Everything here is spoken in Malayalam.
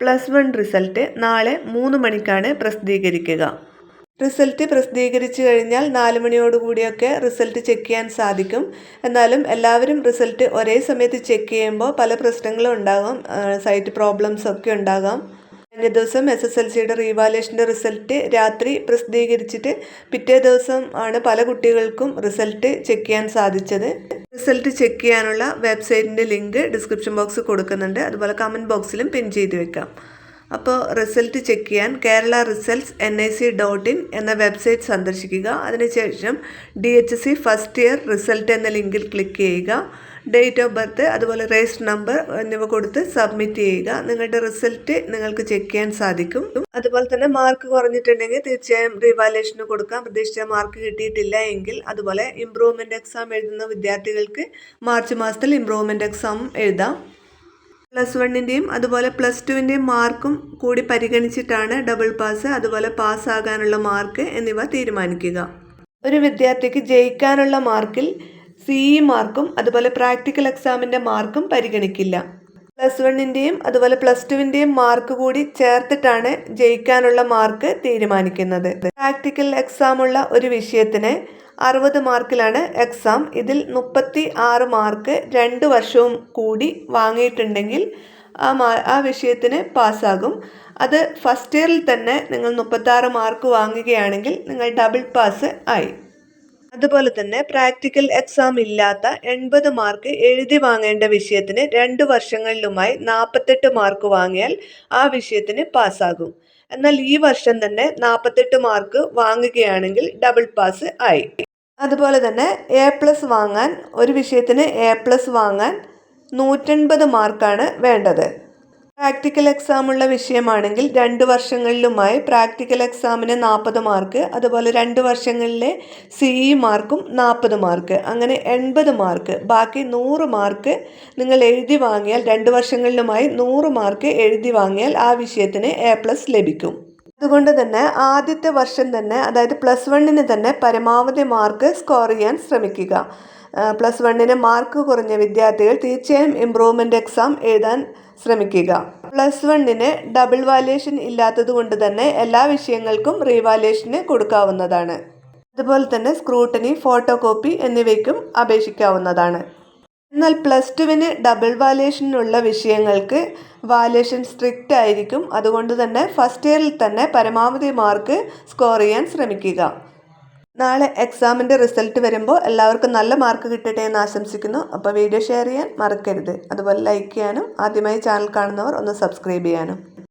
പ്ലസ് വൺ റിസൾട്ട് നാളെ മൂന്ന് മണിക്കാണ് പ്രസിദ്ധീകരിക്കുക. റിസൾട്ട് പ്രസിദ്ധീകരിച്ചു കഴിഞ്ഞാൽ നാല് മണിയോടുകൂടിയൊക്കെ റിസൾട്ട് ചെക്ക് ചെയ്യാൻ സാധിക്കും. എന്നാലും എല്ലാവരും റിസൾട്ട് ഒരേ സമയത്ത് ചെക്ക് ചെയ്യുമ്പോൾ പല പ്രശ്നങ്ങളും ഉണ്ടാകും സൈറ്റ് പ്രോബ്ലംസ് ഒക്കെ ഉണ്ടാകാം. കഴിഞ്ഞ ദിവസം എസ് എസ് എൽ സിയുടെ റീവാലുവേഷന്റെ റിസൾട്ട് രാത്രി പ്രസിദ്ധീകരിച്ചിട്ട് പിറ്റേ ദിവസം ആണ് പല കുട്ടികൾക്കും റിസൾട്ട് ചെക്ക് ചെയ്യാൻ സാധിച്ചത്. റിസൾട്ട് ചെക്ക് ചെയ്യാനുള്ള വെബ്സൈറ്റിന്റെ ലിങ്ക് ഡിസ്ക്രിപ്ഷൻ ബോക്സ് കൊടുക്കുന്നുണ്ട്. അതുപോലെ കമന്റ് ബോക്സിലും പിൻ ചെയ്ത് വെക്കാം. അപ്പോൾ റിസൾട്ട് ചെക്ക് ചെയ്യാൻ Kerala results N I C dot in എന്ന വെബ്സൈറ്റ് സന്ദർശിക്കുക. അതിനുശേഷം D H C first year result എന്ന ലിങ്കിൽ ക്ലിക്ക് ചെയ്യുക. ഡേറ്റ് ഓഫ് ബർത്ത് അതുപോലെ രജിസ്റ്റർ നമ്പർ എന്നിവ കൊടുത്ത് സബ്മിറ്റ് ചെയ്യുക. നിങ്ങളുടെ റിസൾട്ട് നിങ്ങൾക്ക് ചെക്ക് ചെയ്യാൻ സാധിക്കും. അതുപോലെ തന്നെ മാർക്ക് കുറഞ്ഞിട്ടുണ്ടെങ്കിൽ തീർച്ചയായും റിവാലേഷന് കൊടുക്കാം. പ്രതീക്ഷിച്ച മാർക്ക് കിട്ടിയിട്ടില്ല എങ്കിൽ അതുപോലെ ഇമ്പ്രൂവ്മെന്റ് എക്സാം എഴുതുന്ന വിദ്യാർത്ഥികൾക്ക് മാർച്ച് മാസത്തിൽ ഇമ്പ്രൂവ്മെന്റ് എക്സാം എഴുതാം. പ്ലസ് വണ്ണിന്റെയും അതുപോലെ പ്ലസ് ടുവിന്റെയും മാർക്കും കൂടി പരിഗണിച്ചിട്ടാണ് ഡബിൾ പാസ് അതുപോലെ പാസ്സാകാനുള്ള മാർക്ക് എന്നിവ തീരുമാനിക്കുക. ഒരു വിദ്യാർത്ഥിക്ക് ജയിക്കാനുള്ള മാർക്കിൽ സി മാർക്കും അതുപോലെ പ്രാക്ടിക്കൽ എക്സാമിന്റെ മാർക്കും പരിഗണിക്കില്ല. പ്ലസ് വണ്ണിന്റെയും അതുപോലെ പ്ലസ് ടുവിന്റെയും മാർക്ക് കൂടി ചേർത്തിട്ടാണ് ജയിക്കാനുള്ള മാർക്ക് തീരുമാനിക്കുന്നത്. പ്രാക്ടിക്കൽ എക്സാം ഉള്ള ഒരു വിഷയത്തിന് അറുപത് മാർക്കിലാണ് എക്സാം. ഇതിൽ മുപ്പത്തി ആറ് മാർക്ക് രണ്ട് വർഷവും കൂടി വാങ്ങിയിട്ടുണ്ടെങ്കിൽ ആ മാ ആ വിഷയത്തിന് പാസ്സാകും. അത് ഫസ്റ്റ് ഇയറിൽ തന്നെ നിങ്ങൾ മുപ്പത്താറ് മാർക്ക് വാങ്ങുകയാണെങ്കിൽ നിങ്ങൾ ഡബിൾ പാസ് ആയി. അതുപോലെ തന്നെ പ്രാക്ടിക്കൽ എക്സാം ഇല്ലാത്ത എൺപത് മാർക്ക് എഴുതി വാങ്ങേണ്ട വിഷയത്തിന് രണ്ട് വർഷങ്ങളിലുമായി നാൽപ്പത്തെട്ട് മാർക്ക് വാങ്ങിയാൽ ആ വിഷയത്തിന് പാസ്സാകും. എന്നാൽ ഈ വർഷം തന്നെ നാൽപ്പത്തെട്ട് മാർക്ക് വാങ്ങുകയാണെങ്കിൽ ഡബിൾ പാസ് ആയി. അതുപോലെ തന്നെ എ പ്ലസ് വാങ്ങാൻ ഒരു വിഷയത്തിന് എ പ്ലസ് വാങ്ങാൻ നൂറ്റൻപത് മാർക്കാണ് വേണ്ടത്. പ്രാക്ടിക്കൽ എക്സാം ഉള്ള വിഷയമാണെങ്കിൽ രണ്ട് വർഷങ്ങളിലുമായി പ്രാക്ടിക്കൽ എക്സാമിന് നാൽപ്പത് മാർക്ക് അതുപോലെ രണ്ട് വർഷങ്ങളിലെ സി ഇ മാർക്കും നാൽപ്പത് മാർക്ക് അങ്ങനെ എൺപത് മാർക്ക് ബാക്കി നൂറ് മാർക്ക് നിങ്ങൾ എഴുതി വാങ്ങിയാൽ രണ്ട് വർഷങ്ങളിലുമായി നൂറ് മാർക്ക് എഴുതി വാങ്ങിയാൽ ആ വിഷയത്തിന് എ പ്ലസ് ലഭിക്കും. അതുകൊണ്ട് തന്നെ ആദ്യത്തെ വർഷം തന്നെ അതായത് പ്ലസ് വണ്ണിന് തന്നെ പരമാവധി മാർക്ക് സ്കോർ ചെയ്യാൻ ശ്രമിക്കുക. പ്ലസ് വണ്ണിന് മാർക്ക് കുറഞ്ഞ വിദ്യാർത്ഥികൾ തീർച്ചയായും ഇമ്പ്രൂവ്മെന്റ് എക്സാം എഴുതാൻ ശ്രമിക്കുക. പ്ലസ് വണ്ണിന് ഡബിൾ വാല്യേഷൻ ഇല്ലാത്തത് കൊണ്ട് തന്നെ എല്ലാ വിഷയങ്ങൾക്കും റീവാല്യേഷന് കൊടുക്കാവുന്നതാണ്. അതുപോലെ തന്നെ സ്ക്രൂട്ടനി ഫോട്ടോ കോപ്പി എന്നിവയ്ക്കും അപേക്ഷിക്കാവുന്നതാണ്. എന്നാൽ പ്ലസ് ടുവിന് ഡബിൾ വാല്യേഷനുള്ള വിഷയങ്ങൾക്ക് വാല്യേഷൻ സ്ട്രിക്റ്റ് ആയിരിക്കും. അതുകൊണ്ട് തന്നെ ഫസ്റ്റ് ഇയറിൽ തന്നെ പരമാവധി മാർക്ക് സ്കോർ ചെയ്യാൻ ശ്രമിക്കുക. നാളെ എക്സാമിന്റെ റിസൾട്ട് വരുമ്പോൾ എല്ലാവർക്കും നല്ല മാർക്ക് കിട്ടട്ടെ എന്ന് ആശംസിക്കുന്നു. അപ്പോൾ വീഡിയോ ഷെയർ ചെയ്യാൻ മറക്കരുത്. അതുപോലെ ലൈക്ക് ചെയ്യാനും ആദ്യമായി ചാനൽ കാണുന്നവർ ഒന്ന് സബ്സ്ക്രൈബ് ചെയ്യാനും.